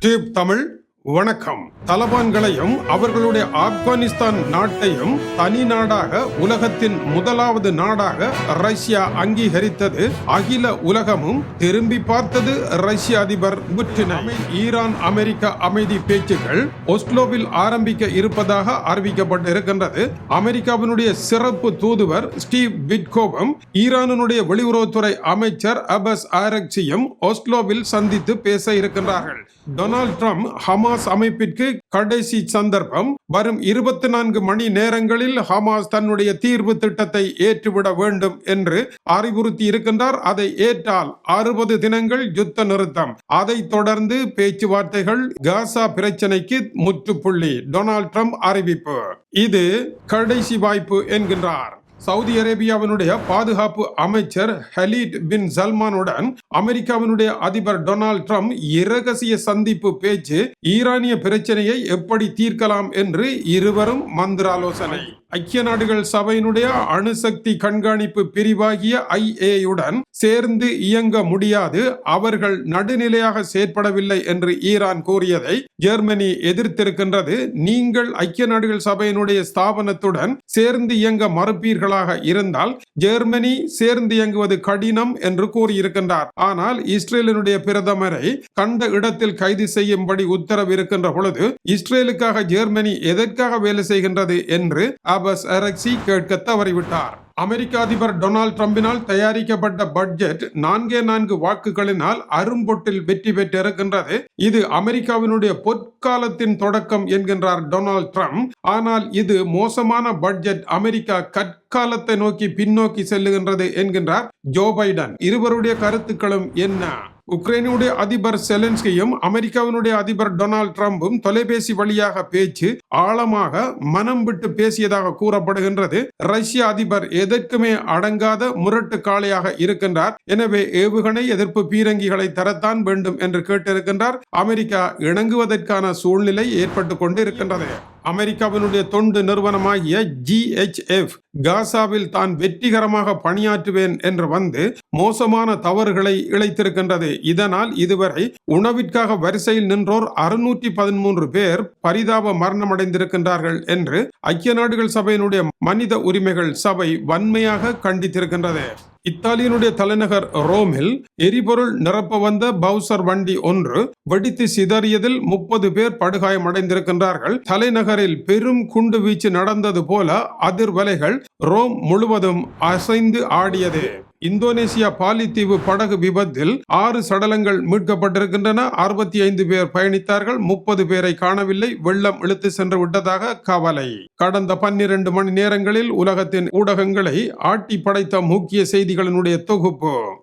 Tube Tamil வணக்கம். தலபான்களையும் அவர்களுடைய ஆப்கானிஸ்தான் நாட்டையும் தனி நாடாக உலகத்தின் முதலாவது நாடாக ரஷ்யா அங்கீகரித்தது. அகில உலகமும் திரும்பி பார்த்தது ரஷ்ய அதிபர் புட்டினை. ஈரான் அமெரிக்க அமைதி பேச்சுக்கள் ஒஸ்லோவில் ஆரம்பிக்க இருப்பதாக அறிவிக்கப்பட்டிருக்கின்றது. அமெரிக்காவினுடைய சிறப்பு தூதுவர் ஸ்டீவ் பிட்கோபம் ஈரானுடைய வெளியுறவுத்துறை அமைச்சர் அபஸ் ஆரக்சியும் ஒஸ்லோவில் சந்தித்து பேச இருக்கின்றார்கள். டொனால்ட் ட்ரம்ப் ஹமாஸ் அமைப்பிற்கு கடைசி சந்தர்ப்பம். வரும் இருபத்தி நான்கு மணி நேரங்களில் ஹமாஸ் தன்னுடைய தீர்வு திட்டத்தை ஏற்றுவிட வேண்டும் என்று அறிவுறுத்தி இருக்கின்றார். அதை ஏற்றால் அறுபது தினங்கள் யுத்த நிறுத்தம். அதைத் தொடர்ந்து பேச்சுவார்த்தைகள் காசா பிரச்சனைக்கு முற்றுப்புள்ளி. டொனால்ட் ட்ரம்ப் அறிவிப்பு. இது கடைசி வாய்ப்பு என்கின்றார். சவுதி அரேபியாவினுடைய பாதுகாப்பு அமைச்சர் ஹலீட் பின் சல்மானுடன் அமெரிக்காவினுடைய அதிபர் டொனால்ட் ட்ரம்ப் இரகசிய சந்திப்பு பேச்சு ஈரானிய பிரச்சனையை எப்படி தீர்க்கலாம் என்று இருவரும் மந்திராலோசனை. ஐக்கிய நாடுகள் சபையினுடைய அணுசக்தி கண்காணிப்பு பிரிவாகிய ஐஏயுடன் சேர்ந்து இயங்க முடியாது. அவர்கள் நடுநிலையாக செயற்படவில்லை என்று ஈரான் கூறியதை ஜெர்மனி எதிர்த்திருக்கின்றது. நீங்கள் ஐக்கிய நாடுகள் சபையினுடைய ஸ்தாபனத்துடன் சேர்ந்து இயங்க மறுப்பீர்களாக இருந்தால் ஜெர்மனி சேர்ந்து இயங்குவது கடினம் என்று கூறியிருக்கின்றார். ஆனால் இஸ்ரேலினுடைய பிரதமரை கண்ட இடத்தில் கைது செய்யும்படி உத்தரவு இருக்கின்ற பொழுது இஸ்ரேலுக்காக ஜெர்மனி எதற்காக வேலை செய்கின்றது என்று அபஸ் அரக்சி கேட்க தவறிவிட்டார். அமெரிக்க அதிபர் டொனால்ட் ட்ரம்பினால் தயாரிக்கப்பட்ட பட்ஜெட் நான்கே நான்கு வாக்குகளினால் அரும்பொட்டில் வெற்றி பெற்றிருக்கின்றது. இது அமெரிக்காவினுடைய பொற்காலத்தின் தொடக்கம் என்கின்றார் டொனால்ட் ட்ரம்ப். ஆனால் இது மோசமான பட்ஜெட் அமெரிக்கா கற்காலத்தை நோக்கி பின்னோக்கி செல்லுகின்றது என்கின்றார் ஜோ பைடன். இருவருடைய கருத்துக்களும் என்ன? உக்ரைனுடைய அதிபர் செலன்ஸ்கியும் அமெரிக்காவினுடைய அதிபர் டொனால்ட் ட்ரம்பும் தொலைபேசி வழியாக பேச்சு ஆழமாக மனம் விட்டு பேசியதாக கூறப்படுகின்றது. ரஷ்ய அதிபர் எதற்குமே அடங்காத முரட்டு காளையாக இருக்கின்றார். எனவே ஏவுகணை எதிர்ப்பு பீரங்கிகளை தரத்தான் வேண்டும் என்று கேட்டிருக்கின்றார். அமெரிக்கா இணங்குவதற்கான சூழ்நிலை ஏற்பட்டு கொண்டு இருக்கின்றது அமெரிக்காவினுடைய தொண்டு நிறுவனமாகிய ஜிஎச்எஃப் காசாவில் தான் வெற்றிகரமாக பணியாற்றுவேன் என்று வந்து மோசமான தவறுகளை இழைத்திருக்கின்றது. இதனால் இதுவரை உணவிற்காக வரிசையில் நின்றோர் அறுநூற்றி பதிமூன்று பேர் பரிதாப மரணமடைந்திருக்கின்றார்கள் என்று ஐக்கிய நாடுகள் சபையினுடைய மனித உரிமைகள் சபை வன்மையாக கண்டித்திருக்கின்றது. இத்தாலியினுடைய தலைநகர் ரோமில் எரிபொருள் நிரப்ப வந்த பவுசர் வண்டி ஒன்று வெடித்து சிதறியதில் முப்பது பேர் படுகாயமடைந்திருக்கின்றார்கள் தலைநகரில் பெரும் குண்டு வீச்சு நடந்தது போல அதிர்வலைகள் ரோம் முழுவதும் அசைந்து ஆடியது. இந்தோனேசியா பாலித்தீவு படகு விபத்தில் ஆறு சடலங்கள் மீட்கப்பட்டிருக்கின்றன. அறுபத்தி ஐந்து பேர் பயணித்தார்கள். முப்பது பேரை காணவில்லை. வெள்ளம் இழுத்து சென்று விட்டதாக கவலை. கடந்த பன்னிரண்டு மணி நேரங்களில் உலகத்தின் ஊடகங்களை ஆட்டி படைத்த முக்கிய செய்திகளினுடைய தொகுப்பு.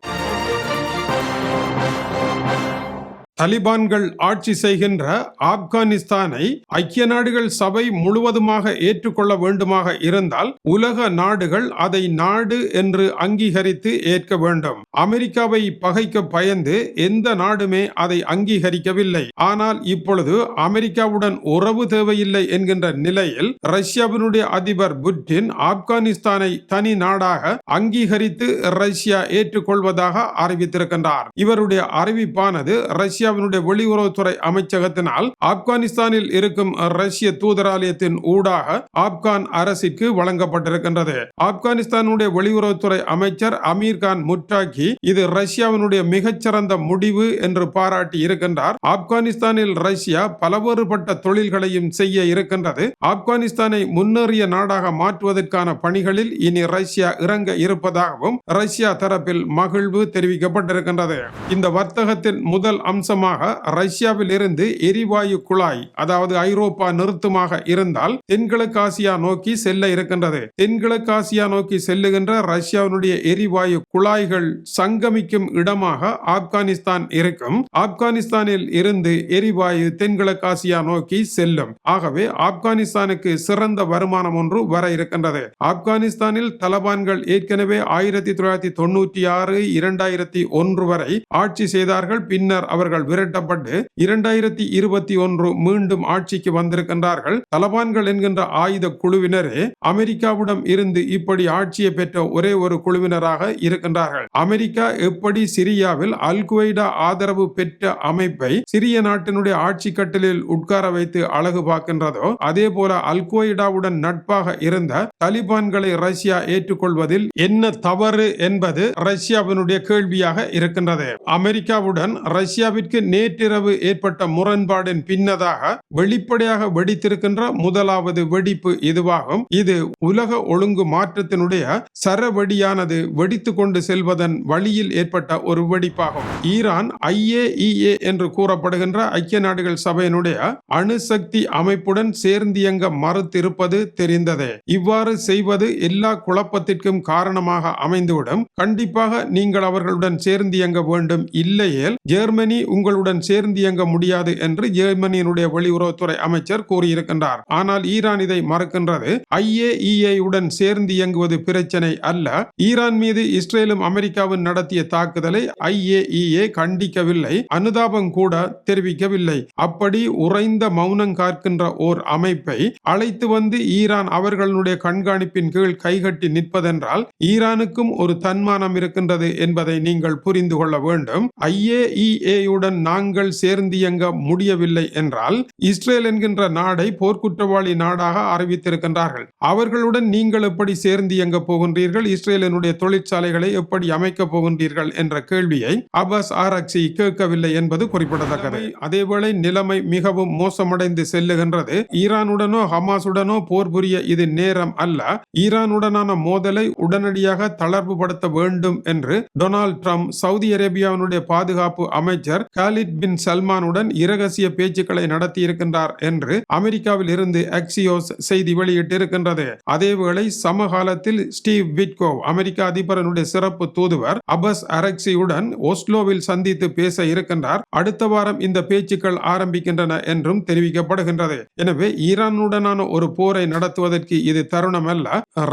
தலிபான்கள் ஆட்சி செய்கின்ற ஆப்கானிஸ்தானை ஐக்கிய நாடுகள் சபை முழுவதுமாக ஏற்றுக்கொள்ள வேண்டுமாக இருந்தால் உலக நாடுகள் அதை நாடு என்று அங்கீகரித்து ஏற்க வேண்டும். அமெரிக்காவை பகைக்க பயந்து எந்த நாடுமே அதை அங்கீகரிக்கவில்லை. ஆனால் இப்பொழுது அமெரிக்காவுடன் உறவு தேவையில்லை என்கின்ற நிலையில் ரஷ்யாவினுடைய அதிபர் புட்டின் ஆப்கானிஸ்தானை தனி நாடாக அங்கீகரித்து ரஷ்யா ஏற்றுக்கொள்வதாக அறிவித்திருக்கின்றார். இவருடைய அறிவிப்பானது ரஷ்யா ரஷ்யாவினுடைய வெளியுறவுத்துறை அமைச்சகத்தினால் ஆப்கானிஸ்தானில் இருக்கும் ரஷ்ய தூதராலயத்தின் ஊடாக ஆப்கான் அரசிற்கு வழங்கப்பட்டிருக்கின்றது. ஆப்கானிஸ்தானுடைய வெளியுறவுத்துறை அமைச்சர் அமீர் கான் முட்டாக்கி இது ரஷ்யாவினுடைய மிகச்சிறந்த முடிவு என்று பாராட்டி இருக்கின்றார். ஆப்கானிஸ்தானில் ரஷ்யா பலவேறுபட்ட தொழில்களையும் செய்ய இருக்கின்றது. ஆப்கானிஸ்தானை முன்னேறிய நாடாக மாற்றுவதற்கான பணிகளில் இனி ரஷ்யா இறங்க இருப்பதாகவும் ரஷ்யா தரப்பில் மகிழ்வு தெரிவிக்கப்பட்டிருக்கின்றது. இந்த வர்த்தகத்தின் முதல் அம்சம் மாசமாக ரஷ்யாவில் இருந்து எரிவாயு குழாய் அதாவது ஐரோப்பா நிறுத்தமாக இருந்தால் தென்கிழக்கு ஆசியா நோக்கி செல்ல இருக்கின்றது. தென்கிழக்கு ஆசியா நோக்கி செல்லுகின்ற ரஷ்யாவினுடைய எரிவாயு குழாய்கள் சங்கமிக்கும் இடமாக ஆப்கானிஸ்தான் இருக்கும். ஆப்கானிஸ்தானில் இருந்து எரிவாயு தென்கிழக்கு ஆசியா நோக்கி செல்லும். ஆகவே ஆப்கானிஸ்தானுக்கு சிறந்த வருமானம் ஒன்று வர இருக்கின்றது. ஆப்கானிஸ்தானில் தலபான்கள் ஏற்கனவே ஆயிரத்தி தொள்ளாயிரத்தி தொண்ணூற்றி ஆறு இரண்டாயிரத்தி ஒன்று வரை ஆட்சி செய்தார்கள். பின்னர் அவர்கள் தலிபான்கள் விரட்டப்பட்டு இரண்டாயிரத்தி இருபத்தி ஒன்று மீண்டும் ஆட்சிக்கு வந்திருக்கின்றார்கள். தலபான்கள் என்கின்ற ஆயுத குழுவினரே அமெரிக்காவிடம் இருந்து இப்படி ஆட்சியை பெற்ற ஒரே ஒரு குழுவினராக இருக்கின்றார்கள். அமெரிக்கா எப்படி சிரியாவில் அல் குவைடா ஆதரவு பெற்ற அமைப்பை சிரிய நாட்டினுடைய ஆட்சி கட்டலில் உட்கார வைத்து அழகு பார்க்கின்றதோ அதே போல அல் குவைடாவுடன் நட்பாக இருந்த தலிபான்களை ரஷ்யா ஏற்றுக்கொள்வதில் என்ன தவறு என்பது ரஷ்யாவினுடைய கேள்வியாக இருக்கின்றது. அமெரிக்காவுடன் ரஷ்யாவிற்கு நேற்றிரவு ஏற்பட்ட முரண்பாடின் பின்னதாக வெளிப்படையாக வெடித்திருக்கின்ற முதலாவது வெடிப்பு இதுவாகும். இது உலக ஒழுங்கு மாற்றத்தினுடைய சரவெடியானது வெடித்து கொண்டு செல்வதன் வழியில் ஏற்பட்ட ஒரு வெடிப்பாகும். ஈரான் ஐஏஇஏ என்று கூறப்படுகின்ற ஐக்கிய நாடுகள் சபையினுடைய அணுசக்தி அமைப்புடன் சேர்ந்து இயங்க மறுத்திருப்பது தெரிந்ததே. இவ்வாறு செய்வது எல்லா குழப்பத்திற்கும் காரணமாக அமைந்துவிடும். கண்டிப்பாக நீங்கள் அவர்களுடன் சேர்ந்து இயங்க வேண்டும். இல்லையேல் ஜெர்மனி உங்கள் உங்களுடன் சேர்ந்து இயங்க முடியாது என்று ஜெர்மனியினுடைய வெளியுறவுத்துறை அமைச்சர் கூறியிருக்கின்றார். ஆனால் ஈரான் இதை மறுக்கின்றது. ஐஏஇஏ உடன் சேர்ந்து இயங்குவது பிரச்சனை அல்ல. ஈரான் மீது இஸ்ரேலும் அமெரிக்காவும் நடத்திய தாக்குதலை ஐஏஇஏ கண்டிக்கவில்லை. அனுதாபம் கூட தெரிவிக்கவில்லை. அப்படி உறைந்த மௌனம் காக்கின்ற ஓர் அமைப்பை அழைத்து வந்து ஈரான் அவர்களுடைய கண்காணிப்பின் கீழ் கைகட்டி நிற்பதென்றால் ஈரானுக்கும் ஒரு தன்மானம் இருக்கின்றது என்பதை நீங்கள் புரிந்து கொள்ள வேண்டும். ஐஏஇஏயுடன் நாங்கள் சேர்ந்து இயங்க முடியவில்லை என்றால் இஸ்ரேல் என்கின்ற நாடை போர்க்குற்றவாளி நாடாக அறிவித்திருக்கின்றார்கள். அவர்களுடன் நீங்கள் எப்படி சேர்ந்து இயங்க போகின்றீர்கள்? இஸ்ரேலினுடைய தொழிற்சாலைகளை எப்படி அமைக்கப் போகின்றீர்கள்? என்ற கேள்வியை அபாஸ் ஆராய்ச்சி கேட்கவில்லை என்பது குறிப்பிடத்தக்கது. அதேவேளை நிலைமை மிகவும் மோசமடைந்து செல்லுகின்றது. ஈரானுடனோ ஹமாசுடனோ போர் புரிய இது நேரம் அல்ல. ஈரானுடனான மோதலை உடனடியாக தளர்வுபடுத்த வேண்டும் என்று டொனால்ட் ட்ரம்ப் சவுதி அரேபியாவினுடைய பாதுகாப்பு அமைச்சர் காலித் பின் சல்மானுடன் இரகசிய பேச்சுக்களை நடத்தியிருக்கின்றார் என்று அமெரிக்காவில் இருந்து அக்சியோஸ் செய்தி வெளியிட்டிருக்கின்றது. அதேவேளை சமகாலத்தில் ஸ்டீவ் விட்கோவ் அமெரிக்க அதிபரனுடைய சிறப்பு தூதுவர் அபஸ் அரக்சியுடன் ஓஸ்லோவில் சந்தித்து பேச இருக்கின்றார். அடுத்த வாரம் இந்த பேச்சுக்கள் ஆரம்பிக்கின்றன என்றும் தெரிவிக்கப்படுகின்றது. எனவே ஈரானுடனான ஒரு போரை நடத்துவதற்கு இது தருணம் அல்ல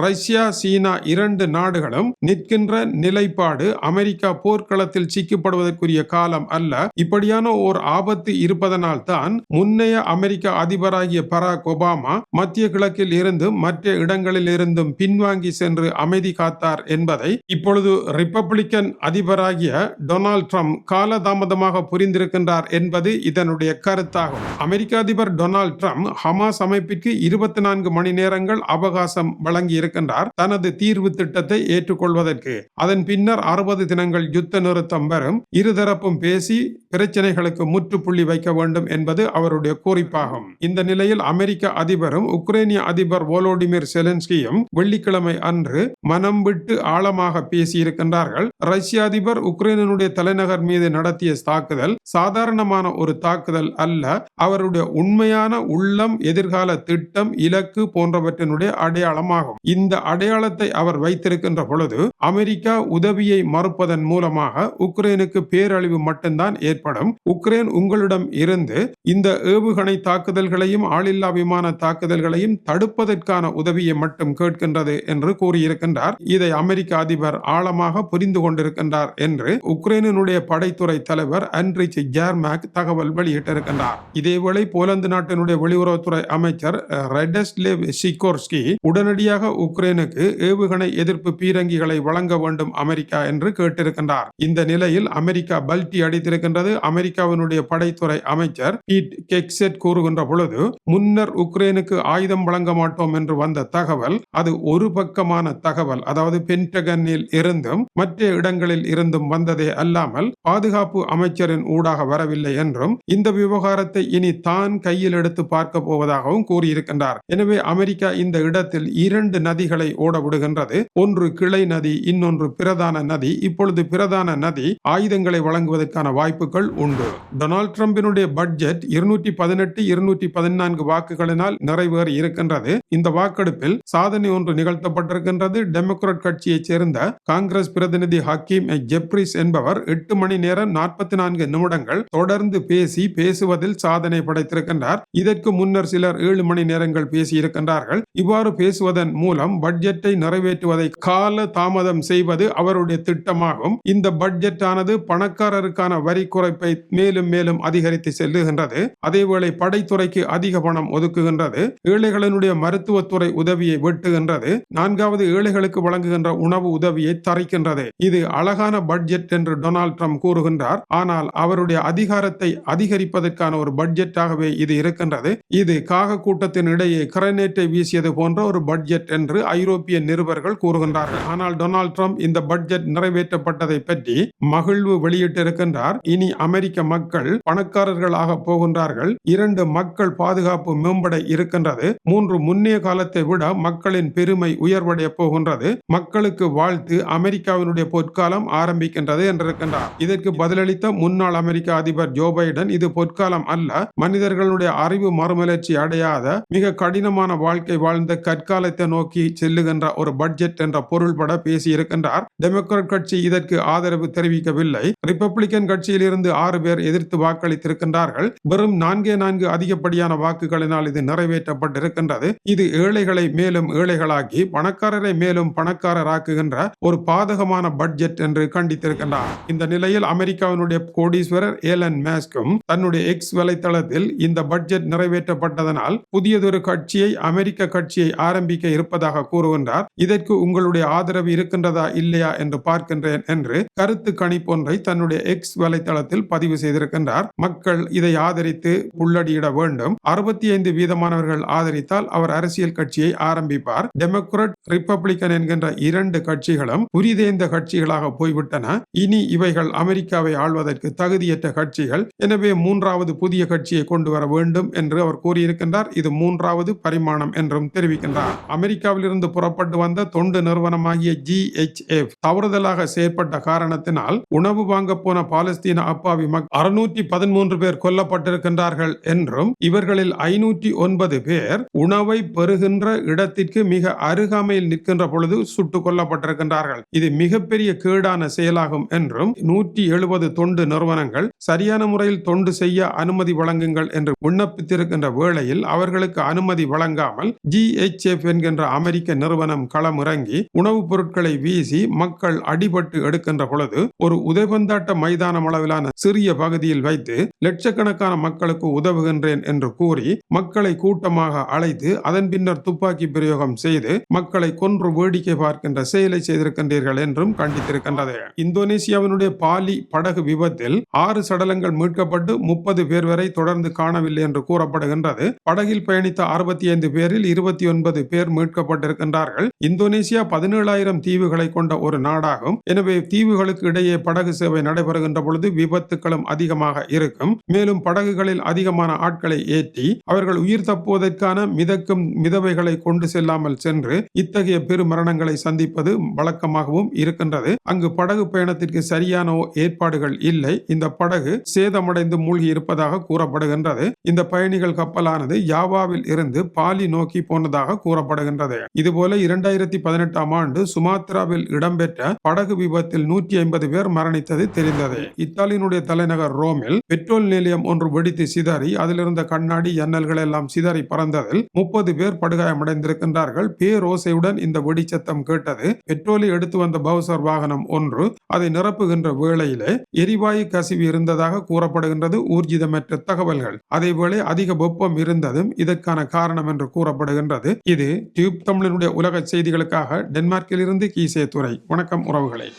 ரஷ்யா சீனா இரண்டு நாடுகளும் நிற்கின்ற நிலைப்பாடு அமெரிக்கா போர்க்களத்தில் சிக்கப்படுவதற்குரிய காலம் அல்ல. இப்படியான ஓர் ஆபத்து இருப்பதனால் தான் முன்னைய அமெரிக்க அதிபராகிய பராக் ஒபாமா மத்திய கிழக்கில் இருந்து மற்ற இடங்களில் இருந்தும் பின்வாங்கி சென்று அமைதி காத்தார் என்பதை இப்பொழுது ரிப்பப்ளிக்கன் அதிபராகிய டொனால்ட் ட்ரம்ப் காலதாமதமாக புரிந்திருக்கின்றார் என்பது இதனுடைய கருத்தாகும். அமெரிக்க அதிபர் டொனால்ட் ட்ரம்ப் ஹமாஸ் அமைப்பிற்கு இருபத்தி நான்கு மணி நேரங்கள் அவகாசம் வழங்கி இருக்கின்றார் தனது தீர்வு திட்டத்தை ஏற்றுக்கொள்வதற்கு. அதன் பின்னர் அறுபது தினங்கள் யுத்த நிறுத்தம் வரும். இருதரப்பும் பேசி பிரச்சனைகளுக்கு முற்றுப்புள்ளி வைக்க வேண்டும் என்பது அவருடைய குறிப்பாகும். இந்த நிலையில் அமெரிக்க அதிபரும் உக்ரைனிய அதிபர் வோலோடிமிர் செலன்ஸ்கியும் வெள்ளிக்கிழமை அன்று மனம் விட்டு ஆழமாக பேசியிருக்கின்றார்கள். ரஷ்ய அதிபர் உக்ரைனுடைய தலைநகர் மீது நடத்திய தாக்குதல் சாதாரணமான ஒரு தாக்குதல் அல்ல அவருடைய உண்மையான உள்ளம் எதிர்கால திட்டம் இலக்கு போன்றவற்றினுடைய அடையாளமாகும். இந்த அடையாளத்தை அவர் வைத்திருக்கின்ற பொழுது அமெரிக்கா உதவியை மறுப்பதன் மூலமாக உக்ரைனுக்கு பேரழிவு மட்டும்தான் ஏற்படும். உக்ரைன் உங்களிடம் இருந்து இந்த ஏவுகணை தாக்குதல்களையும் ஆளில்லா விமான தாக்குதல்களையும் தடுப்பதற்கான உதவியை மட்டும் கேட்கின்றது என்று கூறியிருக்கின்றார். இதை அமெரிக்க அதிபர் ஆழமாக புரிந்து கொண்டிருக்கின்றார் என்று உக்ரைனுடைய படைத்துறை தலைவர் அன்ரிச் ஜேர்மேக் தகவல் வெளியிட்டிருக்கின்றார். இதேவேளை போலந்து நாட்டினுடைய வெளியுறவுத்துறை அமைச்சர் ரெடஸ்லேவ் சிகோர்ஸ்கி உடனடியாக உக்ரைனுக்கு ஏவுகணை எதிர்ப்பு பீரங்கிகளை வழங்க வேண்டும் அமெரிக்கா என்று கேட்டிருக்கின்றார். இந்த நிலையில் அமெரிக்கா பல்டி அடித்திருக்கின்றது. அமெரிக்காவினுடைய படைத்துறை அமைச்சர் பீட் கெக்செட் கூறுகின்ற பொழுது முன்னர் உக்ரைனுக்கு ஆயுதம் வழங்க மாட்டோம் என்று வந்த தகவல் அது ஒரு பக்கமான தகவல் அதாவது பென்டகனில் இருந்தும் மற்ற இடங்களில் இருந்தும் வந்ததே அல்லாமல் பாதுகாப்பு அமைச்சரின் ஊடாக வரவில்லை என்றும் இந்த விவகாரத்தை இனி தான் கையில் எடுத்து பார்க்க போவதாகவும் கூறியிருக்கின்றார். எனவே அமெரிக்கா இந்த இடத்தில் இரண்டு நதிகளை ஓட விடுகின்றது. ஒன்று கிளை நதி இன்னொன்று பிரதான நதி. இப்பொழுது பிரதான நதி ஆயுதங்களை வழங்குவதற்கான வாய்ப்பு வாய்ப்புகள் உண்டு. டொனால்ட் ட்ரம்பினுடைய பட்ஜெட் இருநூற்றி பதினெட்டு இருநூற்றி பதினான்கு வாக்குகளினால் நிறைவேறி இருக்கின்றது. இந்த வாக்கெடுப்பில் சாதனை ஒன்று நிகழ்த்தப்பட்டிருக்கின்றது. டெமோக்ராட் கட்சியைச் சேர்ந்த காங்கிரஸ் பிரதிநிதி ஹக்கீம் ஜெப்ரிஸ் என்பவர் எட்டு மணி நேரம் நாற்பத்தி நான்கு நிமிடங்கள் தொடர்ந்து பேசி பேசுவதில் சாதனை படைத்திருக்கின்றார். இதற்கு முன்னர் சிலர் ஏழு மணி நேரங்கள் பேசியிருக்கின்றார்கள் இவ்வாறு பேசுவதன் மூலம் பட்ஜெட்டை நிறைவேற்றுவதை கால தாமதம் செய்வது அவருடைய திட்டமாகும். இந்த பட்ஜெட் ஆனது பணக்காரருக்கான வரி குறைப்பு மேலும் மேலும் அதிகரித்து செல்லுகின்றது. அதேவேளை படைத்துறைக்கு அதிக பணம் ஒதுக்குகின்றது. ஏழைகளினுடைய மருத்துவத்துறை உதவியை வெட்டுகின்றது. நான்காவது ஏழைகளுக்கு வழங்குகின்ற உணவு உதவியை தரைக்கின்றது. இது அழகான பட்ஜெட் என்று டொனால்ட் ட்ரம்ப் கூறுகின்றார். ஆனால் அவருடைய அதிகாரத்தை அதிகரிப்பதற்கான ஒரு பட்ஜெட்டாகவே இது இருக்கின்றது. இது காக கூட்டத்தின் இடையே கிரனேட்டை வீசியது போன்ற ஒரு பட்ஜெட் என்று ஐரோப்பிய நிருபர்கள் கூறுகின்றார்கள். ஆனால் டொனால்ட் ட்ரம்ப் இந்த பட்ஜெட் நிறைவேற்றப்பட்டதை பற்றி மகிழ்வு வெளியிட்டிருக்கின்றார். இனி அமெரிக்க மக்கள் பணக்காரர்களாக போகின்றார்கள். இரண்டு மக்கள் பாதுகாப்பு மேம்பட இருக்கின்றது. மூன்று முன்னைய காலத்தை விட மக்களின் பெருமை உயர்வடைய போகின்றது. மக்களுக்கு வாழ்த்து அமெரிக்காவினுடைய பொற்காலம் ஆரம்பிக்கின்றது என்றிருக்கின்றார். இதற்கு பதிலளித்த முன்னாள் அமெரிக்க அதிபர் ஜோ பைடன் இது பொற்காலம் அல்ல மனிதர்களுடைய அறிவு மறுமலர்ச்சி அடையாத மிக கடினமான வாழ்க்கை வாழ்ந்த கற்காலத்தை நோக்கி செல்லுகின்ற ஒரு பட்ஜெட் என்ற பொருள்பட பேசியிருக்கின்றார். டெமோக்ராட் கட்சி இதற்கு ஆதரவு தெரிவிக்கவில்லை. ரிப்பப்ளிக்கன் கட்சியிலிருந்து ஆறு பேர் எதிர்த்து வாக்களித்திருக்கின்றார்கள். வெறும் நான்கே நான்கு அதிகப்படியான வாக்குகளினால் இது நிறைவேற்றப்பட்டிருக்கின்றது. இது ஏழைகளை மேலும் ஏழைகளாக்கி பணக்காரரை மேலும் பணக்காரராக்குகின்ற ஒரு பாதகமான பட்ஜெட் என்று கண்டித்திருக்கின்றார். இந்த நிலையில் அமெரிக்காவினுடைய கோடீஸ்வரர் ஏலன் மேஸ்கும் தன்னுடைய எக்ஸ் வலைத்தளத்தில் இந்த பட்ஜெட் நிறைவேற்றப்பட்டதனால் புதியதொரு கட்சியை அமெரிக்க கட்சியை ஆரம்பிக்க இருப்பதாக கூறுகின்றார். இதற்கு உங்களுடைய ஆதரவு இருக்கின்றதா இல்லையா என்று பார்க்கின்றேன் என்று கருத்து கணிப்பொன்றை தன்னுடைய எக்ஸ் வலைத்தளத்தில் பதிவு செய்திருக்கின்றார். மக்கள் இதை ஆதரித்து புள்ளடியிட வேண்டும். அறுபத்தி ஐந்து வீதமானவர்கள் ஆதரித்தால் அவர் அரசியல் கட்சியை ஆரம்பிப்பார். டெமோக்ரட் ரிப்பப்ளிகன் என்கின்ற இரண்டு கட்சிகளும் உரிதேந்த கட்சிகளாக போய்விட்டன. இனி இவைகள் அமெரிக்காவை ஆள்வதற்கு தகுதியற்ற கட்சிகள். எனவே மூன்றாவது புதிய கட்சியை கொண்டு வர வேண்டும் என்று அவர் கூறியிருக்கின்றார். இது மூன்றாவது பரிமாணம் என்றும் தெரிவிக்கின்றார். அமெரிக்காவிலிருந்து புறப்பட்டு வந்த தொண்டு நிறுவனமாகிய ஜி ஹெச் எஃப் தவறுதலாக செயற்பட்ட காரணத்தினால் உணவு வாங்க போன பாலஸ்தீன அப்பாவி மக்கள் அறுநூற்றி பதிமூன்று பேர் கொல்லப்பட்டிருக்கின்றார்கள் என்றும் இவர்களில் ஐநூற்றி ஒன்பது பேர் உணவை பெறுகின்ற இடத்திற்கு மிக அருகாமையில் நிற்கின்ற பொழுது சுட்டுக் கொல்லப்பட்டிருக்கின்றார்கள். இது மிகப்பெரிய கேடான செயலாகும் என்றும் நூற்றி எழுபது தொண்டு நிறுவனங்கள் சரியான முறையில் தொண்டு செய்ய அனுமதி வழங்குங்கள் என்று விண்ணப்பித்திருக்கின்ற வேளையில் அவர்களுக்கு அனுமதி வழங்காமல் ஜிஎச்எஃப் என்கின்ற அமெரிக்க நிறுவனம் களமிறங்கி உணவுப் பொருட்களை வீசி மக்கள் அடிபட்டு எடுக்கின்ற பொழுது ஒரு உதயபந்தாட்ட மைதானம் அளவிலான சிறிய பகுதியில் வைத்து லட்சக்கணக்கான மக்களுக்கு உதவுகின்றேன் என்று கூறி மக்களை கூட்டமாக அழைத்து அதன் பின்னர் துப்பாக்கி பிரயோகம் செய்து மக்களை கொன்று வேடிக்கை பார்க்கின்ற செயலை செய்திருக்கின்றீர்கள் என்றும் கண்டித்திருக்கின்றது. இந்தோனேசியாவினுடைய பாலி படகு விபத்தில் ஆறு சடலங்கள் மீட்கப்பட்டு முப்பது பேர் வரை தொடர்ந்து காணவில்லை என்று கூறப்படுகின்றது. படகில் பயணித்த அறுபத்தி ஐந்து பேரில் இருபத்தி ஒன்பது பேர் மீட்கப்பட்டிருக்கின்றார்கள். இந்தோனேசியா பதினேழாயிரம் தீவுகளை கொண்ட ஒரு நாடாகும். எனவே தீவுகளுக்கு இடையே படகு சேவை நடைபெறுகின்ற பொழுது விபத்து விபத்துகளும் அதிகமாக இருக்கும். மேலும் படகுகளில் அதிகமான ஆட்களை ஏற்றி அவர்கள் உயிர் தப்புவதற்கான மிதக்கும் மிதவைகளை கொண்டு செல்லாமல் சென்று இத்தகைய பெரு மரணங்களை சந்திப்பது வழக்கமாகவும் இருக்கின்றது. அங்கு படகு பயணத்திற்கு சரியான ஏற்பாடுகள் இல்லை. இந்த படகு சேதமடைந்து மூழ்கி இருப்பதாக கூறப்படுகின்றது. இந்த பயணிகள் கப்பலானது யாவாவில் இருந்து பாலி நோக்கி போனதாக கூறப்படுகின்றது. இதுபோல இரண்டாயிரத்தி பதினெட்டாம் ஆண்டு சுமாத்ராவில் இடம்பெற்ற படகு விபத்தில் நூற்றி ஐம்பது பேர் மரணித்தது தெரிந்தது. இத்தாலியினுடைய தலைநகர் ரோமில் பெட்ரோல் நிலையம் ஒன்று வெடித்து சிதறி அதிலிருந்த கண்ணாடி ஜன்னல்கள் எல்லாம் சிதறி பறந்ததில் முப்பது பேர் படுகாயமடைந்திருக்கின்றார்கள். பேரோசையுடன் இந்த வெடிச்சத்தம் கேட்டது பெட்ரோலை எடுத்து வந்த பவுசர் வாகனம் ஒன்று அதை நிரப்புகின்ற வேளையிலே எரிவாயு கசிவு இருந்ததாக கூறப்படுகின்றது. ஊர்ஜிதமற்ற தகவல்கள். அதேவேளை அதிக வெப்பம் இருந்ததும் இதற்கான காரணம் என்று கூறப்படுகின்றது. இது டியூப் தமிழனுடைய உலக செய்திகளுக்காக டென்மார்க்கில் இருந்து கீசே துறை வணக்கம் உறவுகளை.